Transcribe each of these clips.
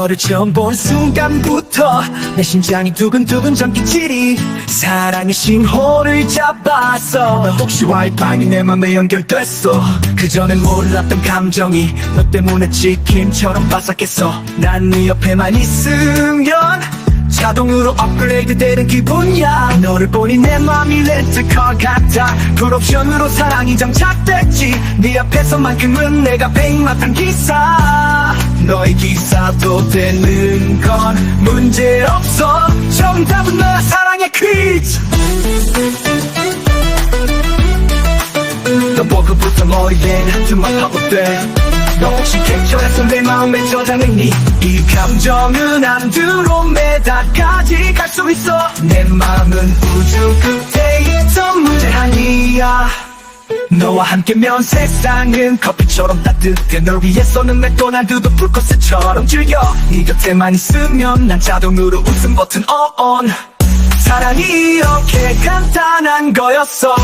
너를 처음 본 순간부터 내 심장이 두근두근 전기질이 사랑의 신호를 잡았어. 넌 혹시 와이파이니 내 맘에 연결됐어? 그전엔 몰랐던 감정이 너 때문에 치킨처럼 바삭했어. 난 네 옆에만 있으면 자동으로 업그레이드 되는 기분이야. 너를 보니 내 맘이 렌트카 같아. 풀옵션으로 사랑이 장착됐지. 네 앞에서만큼은 내가 백마탄 기사 너의 기사도 되는 건 문제없어. 정답은 너야 사랑의 퀴즈. 너 보고부터 머리엔 한tum만 파고돼 너 혹시 캡처했어 내 마음의 저장했니? 이 감정은 안드로메다까지 갈 수 있어. 내 마음은 우주 끝에 있던 문제 아니야 너와 함께면 세상은 커피처럼 따뜻해. 널 위해서는 맥도날드도 풀코스처럼 즐겨. 네 곁에만 있으면 난 자동으로 웃음 버튼 on. 사랑이 이렇게 간단한 거였어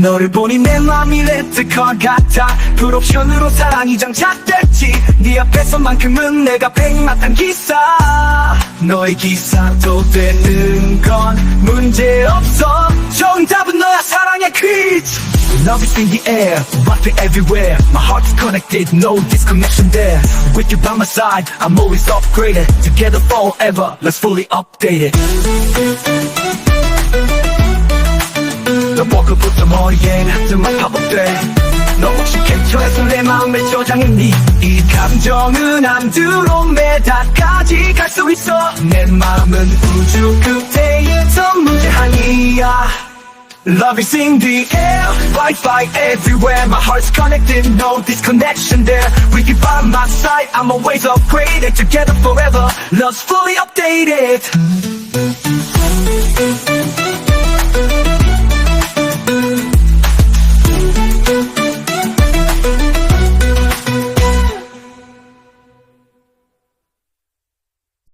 너를 보니 내 맘이 레트카 같아 풀옵션으로 사랑이 장착됐지 네 앞에서만큼은 내가 백마탄 기사 너의 기사도 되는 건 문제없어 정답은 너야 사랑의 퀴즈 Love is in the air, Wi-Fi everywhere My heart is connected, no disconnection there With you by my side, I'm always upgraded Together forever, let's fully update it 머리엔 한tum만 파고돼 너 혹시 캡처해서 내 마음에 저장했니 이 감정은 안드로메다까지 갈 수 있어 내 마음은 우주 끝에 있던 문제 아니야 Love is in the air, Wi-Fi everywhere My heart's connected, no disconnection there With you by my side, I'm always upgraded Together forever, love's fully updated